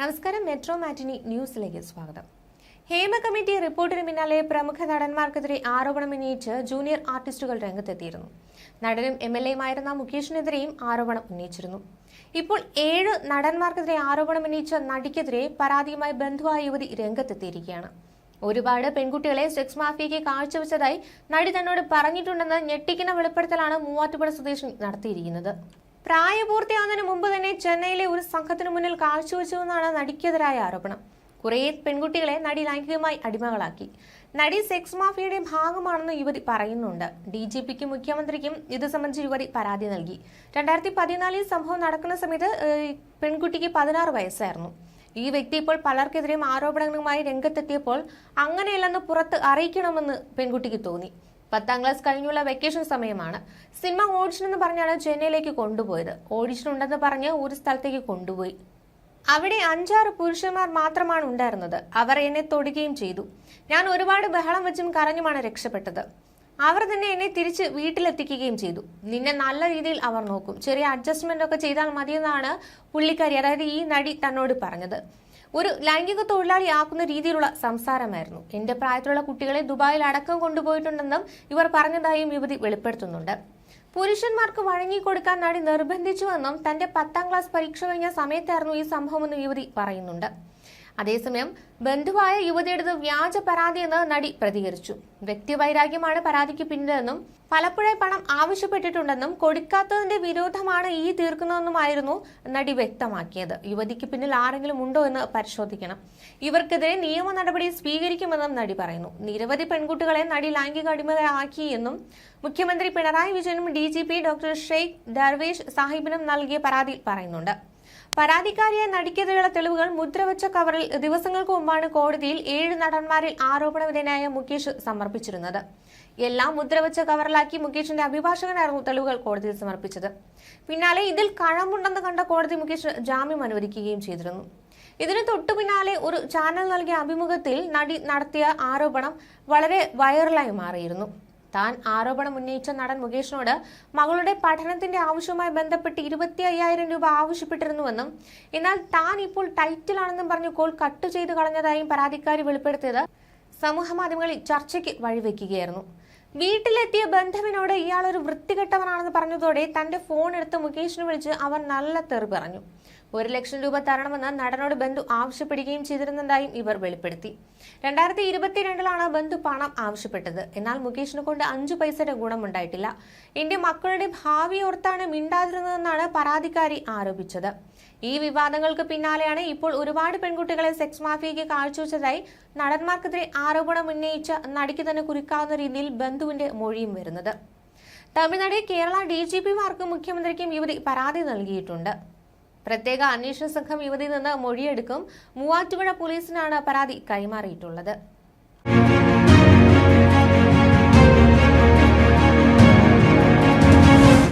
നമസ്കാരം മെട്രോ മാറ്റിനി ന്യൂസിലേക്ക് സ്വാഗതം. ഹേമ കമ്മിറ്റി റിപ്പോർട്ടിന് പിന്നാലെ പ്രമുഖ നടന്മാർക്കെതിരെ ആരോപണം ഉന്നയിച്ച് ജൂനിയർ ആർട്ടിസ്റ്റുകൾ രംഗത്തെത്തിയിരുന്നു. നടനും എം എൽ എയുമായിരുന്ന മുകേഷിനെതിരെയും ആരോപണം ഉന്നയിച്ചിരുന്നു. ഇപ്പോൾ ഏഴ് നടന്മാർക്കെതിരെ ആരോപണം ഉന്നയിച്ച നടിക്കെതിരെ പരാതിയുമായി ബന്ധുവായ യുവതി രംഗത്തെത്തിയിരിക്കുകയാണ്. ഒരുപാട് പെൺകുട്ടികളെ സെക്സ് മാഫിയയ്ക്ക് കാഴ്ചവെച്ചതായി നടി തന്നോട് പറഞ്ഞിട്ടുണ്ടെന്ന് ഞെട്ടിക്കുന്ന വെളിപ്പെടുത്തലാണ് മൂവാറ്റുപുഴ സ്വദേശി നടത്തിയിരിക്കുന്നത്. പ്രായപൂർത്തിയാവുന്നതിന് മുമ്പ് തന്നെ ചെന്നൈയിലെ ഒരു സംഘത്തിനു മുന്നിൽ കാഴ്ചവെച്ചുവെന്നാണ് നടിക്കെതിരായ ആരോപണം. കുറേ പെൺകുട്ടികളെ നടി ലൈംഗികമായി അടിമകളാക്കി. നടി സെക്സ് മാഫിയയുടെ ഭാഗമാണെന്ന് യുവതി പറയുന്നുണ്ട്. ഡി ജി പിക്കും മുഖ്യമന്ത്രിക്കും ഇത് സംബന്ധിച്ച് യുവതി പരാതി നൽകി. രണ്ടായിരത്തി പതിനാലിൽ സംഭവം നടക്കുന്ന സമയത്ത് പെൺകുട്ടിക്ക് പതിനാറ് വയസ്സായിരുന്നു. ഈ വ്യക്തി ഇപ്പോൾ പലർക്കെതിരെയും ആരോപണങ്ങളുമായി രംഗത്തെത്തിയപ്പോൾ അങ്ങനെയല്ലെന്ന് പുറത്ത് അറിയിക്കണമെന്ന് പെൺകുട്ടിക്ക് തോന്നി. പത്താം ക്ലാസ് കഴിഞ്ഞുള്ള വെക്കേഷൻ സമയമാണ്. സിനിമ ഓഡിഷൻ എന്ന് പറഞ്ഞാണ് ചെന്നൈയിലേക്ക് കൊണ്ടുപോയത്. ഓഡിഷൻ ഉണ്ടെന്ന് പറഞ്ഞ് ഒരു സ്ഥലത്തേക്ക് കൊണ്ടുപോയി. അവിടെ അഞ്ചാറ് പുരുഷന്മാർ മാത്രമാണ് ഉണ്ടായിരുന്നത്. അവർ എന്നെ തൊടുകയും ചെയ്തു. ഞാൻ ഒരുപാട് ബഹളം വെച്ചും കരഞ്ഞുമാണ് രക്ഷപ്പെട്ടത്. അവർ തന്നെ എന്നെ തിരിച്ച് വീട്ടിലെത്തിക്കുകയും ചെയ്തു. നിന്നെ നല്ല രീതിയിൽ അവർ നോക്കും. ചെറിയ അഡ്ജസ്റ്റ്മെന്റ് ഒക്കെ ചെയ്താൽ മതിയെന്നാണ് പുള്ളിക്കാരി അതായത് ഈ നടി തന്നോട് പറഞ്ഞത്. ഒരു ലൈംഗിക തൊഴിലാളി ആക്കുന്ന രീതിയിലുള്ള സംസാരമായിരുന്നു. എന്റെ പ്രായത്തിലുള്ള കുട്ടികളെ ദുബായിൽ അടക്കം കൊണ്ടുപോയിട്ടുണ്ടെന്നും ഇവർ പറഞ്ഞതായും യുവതി വെളിപ്പെടുത്തുന്നുണ്ട്. പുരുഷന്മാർക്ക് വഴങ്ങിക്കൊടുക്കാൻ നടി നിർബന്ധിച്ചുവെന്നും തന്റെ പത്താം ക്ലാസ് പരീക്ഷ കഴിഞ്ഞ സമയത്തായിരുന്നു ഈ സംഭവമെന്നും യുവതി പറയുന്നുണ്ട്. അതേസമയം ബന്ധുവായ യുവതിയുടേത് വ്യാജ പരാതിയെന്ന് നടി പ്രതികരിച്ചു. വ്യക്തിവൈരാഗ്യമാണ് പരാതിക്ക് പിന്നിലെന്നും പലപ്പോഴേ പണം ആവശ്യപ്പെട്ടിട്ടുണ്ടെന്നും കൊടുക്കാത്തതിന്റെ വിരോധമാണ് ഈ തീർക്കുന്നതെന്നുമായിരുന്നു നടി വ്യക്തമാക്കിയത്. യുവതിക്ക് പിന്നിൽ ആരെങ്കിലും ഉണ്ടോ എന്ന് പരിശോധിക്കണം. ഇവർക്കെതിരെ നിയമ നടപടി സ്വീകരിക്കുമെന്നും നടി പറയുന്നു. നിരവധി പെൺകുട്ടികളെ നടി ലൈംഗിക അടിമയാക്കി എന്നും മുഖ്യമന്ത്രി പിണറായി വിജയനും ഡി ഡോക്ടർ ഷെയ്ഖ് ദർവേഷ് സാഹിബിനും നൽകിയ പരാതിയിൽ പറയുന്നുണ്ട്. പരാതിക്കാരിയായ നടിക്കെതിരെയുള്ള തെളിവുകൾ മുദ്രവച്ച കവറിൽ ദിവസങ്ങൾക്ക് മുമ്പാണ് കോടതിയിൽ ഏഴ് നടന്മാരിൽ ആരോപണ വിധേയനായ മുകേഷ് സമർപ്പിച്ചിരുന്നത്. എല്ലാം മുദ്രവച്ച കവറിലാക്കി മുകേഷിന്റെ അഭിഭാഷകനായിരുന്നു തെളിവുകൾ കോടതിയിൽ സമർപ്പിച്ചത്. പിന്നാലെ ഇതിൽ കഴമ്പുണ്ടെന്ന് കണ്ട കോടതി മുകേഷ് ജാമ്യം അനുവദിക്കുകയും ചെയ്തിരുന്നു. ഇതിന് തൊട്ടു പിന്നാലെ ഒരു ചാനൽ നൽകിയ അഭിമുഖത്തിൽ നടി നടത്തിയ ആരോപണം വളരെ വൈറലായി മാറിയിരുന്നു. താൻ ആരോപണം ഉന്നയിച്ച നടൻ മുകേഷിനോട് മകളുടെ പഠനത്തിന്റെ ആവശ്യവുമായി ബന്ധപ്പെട്ട് ഇരുപത്തി അയ്യായിരം രൂപ ആവശ്യപ്പെട്ടിരുന്നുവെന്നും എന്നാൽ താൻ ഇപ്പോൾ ടൈറ്റിലാണെന്നും പറഞ്ഞു കോൾ കട്ട് ചെയ്തു കളഞ്ഞതായും പരാതിക്കാരി വെളിപ്പെടുത്തിയത് സമൂഹ മാധ്യമങ്ങളിൽ ചർച്ചയ്ക്ക് വഴിവെക്കുകയായിരുന്നു. വീട്ടിലെത്തിയ ബന്ധുവിനോട് ഇയാൾ ഒരു വൃത്തികെട്ടവനാണെന്ന് പറഞ്ഞതോടെ തന്റെ ഫോൺ എടുത്ത് മുകേഷിനെ വിളിച്ച് അവർ നല്ല തെറി പറഞ്ഞു. ഒരു ലക്ഷം രൂപ തരണമെന്ന് നടനോട് ബന്ധു ആവശ്യപ്പെടുകയും ചെയ്തിരുന്നതായും ഇവർ വെളിപ്പെടുത്തി. രണ്ടായിരത്തി ഇരുപത്തിരണ്ടിലാണ് ബന്ധു പണം ആവശ്യപ്പെട്ടത്. എന്നാൽ മുകേഷിനെ കൊണ്ട് അഞ്ചു പൈസയുടെ ഗുണമുണ്ടായിട്ടില്ല. എന്റെ മക്കളുടെ ഭാവി ഓർത്താണ് മിണ്ടാതിരുന്നതെന്നാണ് പരാതിക്കാരി ആരോപിച്ചത്. ഈ വിവാദങ്ങൾക്ക് പിന്നാലെയാണ് ഇപ്പോൾ ഒരുപാട് പെൺകുട്ടികളെ സെക്സ് മാഫിയയ്ക്ക് കാഴ്ചവെച്ചതായി നടന്മാർക്കെതിരെ ആരോപണം ഉന്നയിച്ച നടിക്ക് തന്നെ കുറിക്കാവുന്ന രീതിയിൽ ബന്ധുവിന്റെ മൊഴിയും വരുന്നത്. തമിഴ്നാട് കേരള ഡി ജി പിമാർക്കും മുഖ്യമന്ത്രിക്കും യുവതി പരാതി നൽകിയിട്ടുണ്ട്. പ്രത്യേക അന്വേഷണ സംഘം യുവതിയിൽ നിന്ന് മൊഴിയെടുക്കും. മൂവാറ്റുപുഴ പോലീസിനാണ് പരാതി കൈമാറിയിട്ടുള്ളത്.